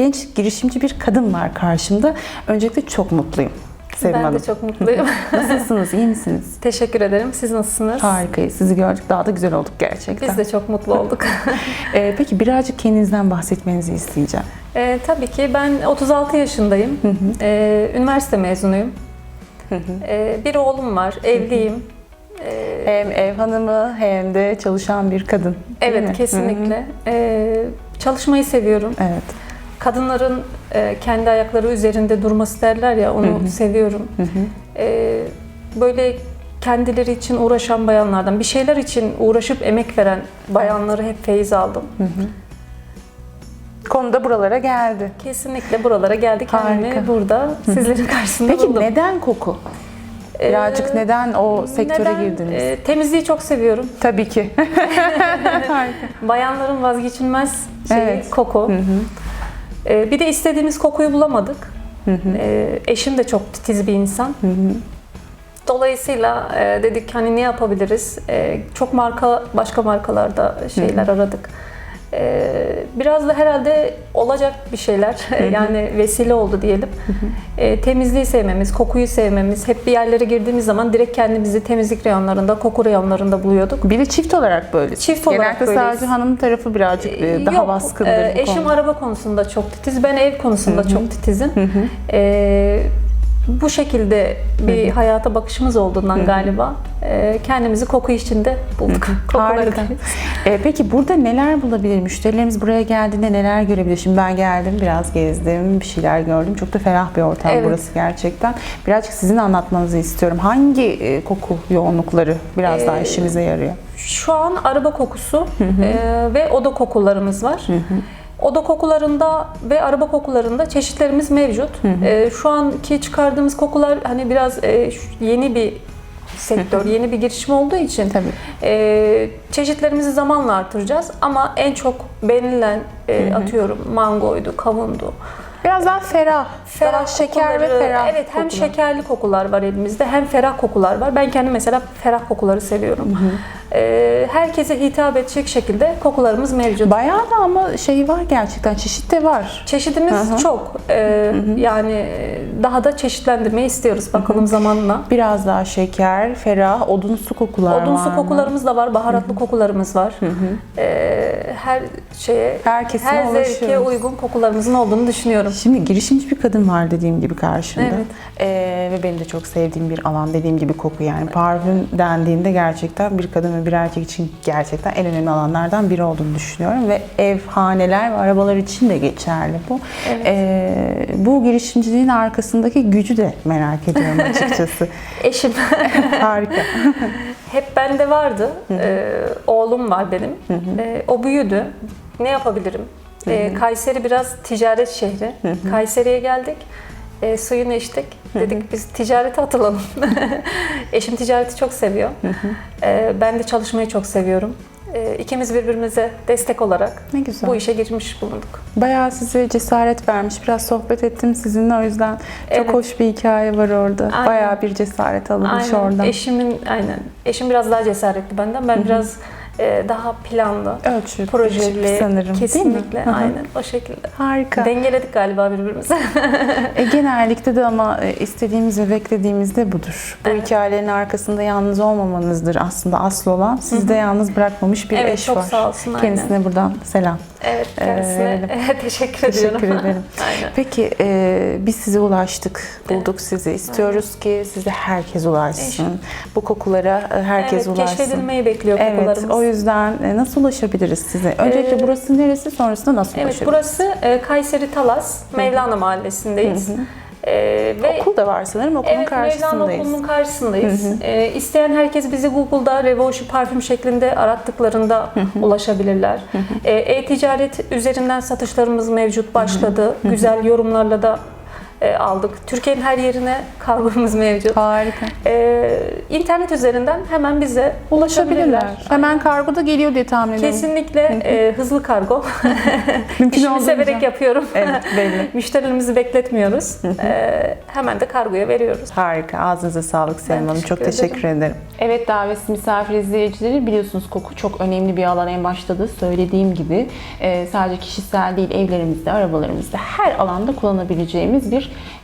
genç girişimci bir kadın var karşımda. Öncelikle çok mutluyum. Sevim ben Hanım. de çok mutluyum. Nasılsınız? iyi misiniz? Teşekkür ederim. Siz nasılsınız? Harikayız. Sizi gördük. Daha da güzel olduk gerçekten. Biz de çok mutlu olduk. Ee, peki birazcık kendinizden bahsetmenizi isteyeceğim. Ee, tabii ki ben 36 yaşındayım. Ee, üniversite mezunuyum. Ee, bir oğlum var, evliyim. Ee, Hem ev hanımı hem de çalışan bir kadın. evet, mi? kesinlikle. Ee, çalışmayı seviyorum. Hı hı. Evet. Kadınların e, kendi ayakları üzerinde durması derler ya, onu seviyorum. Hı hı. Ee, böyle kendileri için uğraşan bayanlardan, bir şeyler için uğraşıp emek veren bayanları hep feyiz aldım. Konu da buralara geldi. Kesinlikle buralara geldi. Kendimi Harika. burada sizlerin karşısında Peki buldum. neden koku? Birazcık Ee, neden o sektöre neden? girdiniz? Ee, temizliği çok seviyorum. Tabii ki. Bayanların vazgeçilmez şeyi Evet. koku. Hı hı. Ee, bir de istediğimiz kokuyu bulamadık. Hı hı. Ee, eşim de çok titiz bir insan. Hı hı. Dolayısıyla e, dedik hani ne yapabiliriz? E, çok marka başka markalarda şeyler aradık. E, biraz da herhalde olacak bir şeyler yani vesile oldu diyelim. E, temizliği sevmemiz, kokuyu sevmemiz, hep bir yerlere girdiğimiz zaman direkt kendimizi temizlik reyonlarında, koku reyonlarında buluyorduk. Bir de çift olarak böyle. Çift olarak Genelde böyleyiz. sadece hanım tarafı birazcık e, daha Yok, baskındır e, Eşim konuda. araba konusunda çok titiz, ben ev konusunda çok titizim. E, bu şekilde bir hayata bakışımız olduğundan galiba e, kendimizi koku içinde bulduk. Harika. E, peki burada neler bulabilir? Müşterilerimiz buraya geldiğinde neler görebilir? Şimdi ben geldim, biraz gezdim, bir şeyler gördüm. Çok da ferah bir ortam Evet. burası gerçekten. Birazcık sizin anlatmanızı istiyorum. Hangi e, koku yoğunlukları biraz daha Ee, işimize yarıyor? Şu an araba kokusu e, ve oda kokularımız var. Oda kokularında ve araba kokularında çeşitlerimiz mevcut. E, şu anki çıkardığımız kokular hani biraz e, yeni bir sektör, yeni bir girişim olduğu için Tabii. e, çeşitlerimizi zamanla artıracağız. Ama en çok beğenilen e, atıyorum mangoydu, kavundu. Biraz daha ferah, daha şeker ve kokuları- ferah. Evet hem kokular. şekerli kokular var elimizde hem ferah kokular var. Ben kendim mesela ferah kokuları seviyorum. Ee, herkese hitap edecek şekilde kokularımız mevcut. Bayağı da ama şey var gerçekten, çeşit de var. Çeşidimiz çok. Ee, Yani daha da çeşitlendirmeyi istiyoruz bakalım zamanla. Biraz daha şeker, ferah, odunsu kokular var Odunsu mı? kokularımız da var, baharatlı kokularımız var. Ee, her şeye, Herkesine her zevke ulaşıyoruz. uygun kokularımızın olduğunu düşünüyorum. Şimdi girişimci bir kadın var dediğim gibi karşımda. Evet. Ee, ve benim de çok sevdiğim bir alan dediğim gibi koku yani. Parfüm dendiğinde gerçekten bir kadın ve bir erkek için gerçekten en önemli alanlardan biri olduğunu düşünüyorum. Ve ev, haneler ve arabalar için de geçerli bu. Evet. Ee, bu girişimciliğin arkasındaki gücü de merak ediyorum açıkçası. Eşim Harika. Hep bende vardı. Ee, oğlum var benim. Ee, o büyüdü. Ne yapabilirim? Ee, Kayseri biraz ticaret şehri. Kayseri'ye geldik. Ee, suyunu içtik. Dedik biz ticarete atılalım. Eşim ticareti çok seviyor. Ee, ben de çalışmayı çok seviyorum. Ee, ikimiz birbirimize destek olarak Ne güzel. bu işe girmiş bulunduk. Bayağı size cesaret vermiş. Biraz sohbet ettim sizinle o yüzden çok Evet. hoş bir hikaye var orada. Aynen. Bayağı bir cesaret alınmış Aynen. oradan. Eşimin aynen. Eşim biraz daha cesaretli benden. Ben biraz e, daha planlı, Ölçü, projeli, sanırım. kesinlikle aynen o şekilde. Harika. Dengeledik galiba birbirimizi. E, genellikle de ama e, istediğimiz ve beklediğimiz de budur. Bu Evet. hikayelerin arkasında yalnız olmamanızdır aslında asıl olan. Sizde yalnız bırakmamış bir Evet, eş çok var. sağ olsun, aynen. Kendisine buradan selam. evet Ee, kendisine verelim. teşekkür ediyorum. Teşekkür ederim. aynen. Peki e, biz size ulaştık, bulduk sizi. İstiyoruz ki size herkes ulaşsın. Bu kokulara e, herkes evet, ulaşsın. keşfedilmeyi bekliyor Evet, kokularımız. o yüzden e, nasıl ulaşabiliriz size? Öncelikle Ee, burası neresi, sonrasında nasıl Evet, ulaşabiliriz? burası e, Kayseri Talas, Mevlana Mahallesindeyiz. E, ve Okul da var sanırım, okulun Evet, Mevlana karşısındayız. Okulu'nun karşısındayız. Ee, isteyen herkes bizi Google'da Revolution parfüm şeklinde arattıklarında ulaşabilirler. Ee, E-ticaret üzerinden satışlarımız mevcut başladı. Güzel yorumlarla da e, aldık. Türkiye'nin her yerine kargomuz mevcut. Harika. E, internet üzerinden hemen bize Ulaşabilirler. Hemen kargoda geliyor diye tahmin ediyorum. Kesinlikle e, hızlı kargo. Mümkün İşimi severek yapıyorum. Evet belli. Müşterilerimizi bekletmiyoruz. E, hemen de kargoya veriyoruz. Harika. Ağzınıza sağlık Sevim Hanım. Çok teşekkür teşekkür ederim. Evet davetsiz misafir izleyicileri biliyorsunuz koku çok önemli bir alan en başta da söylediğim gibi Ee, sadece kişisel değil evlerimizde, arabalarımızda her alanda kullanabileceğimiz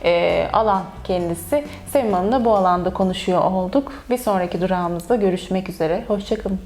e, alan kendisi. Sevim Hanım'la bu alanda konuşuyor olduk. Bir sonraki durağımızda görüşmek üzere. Hoşçakalın.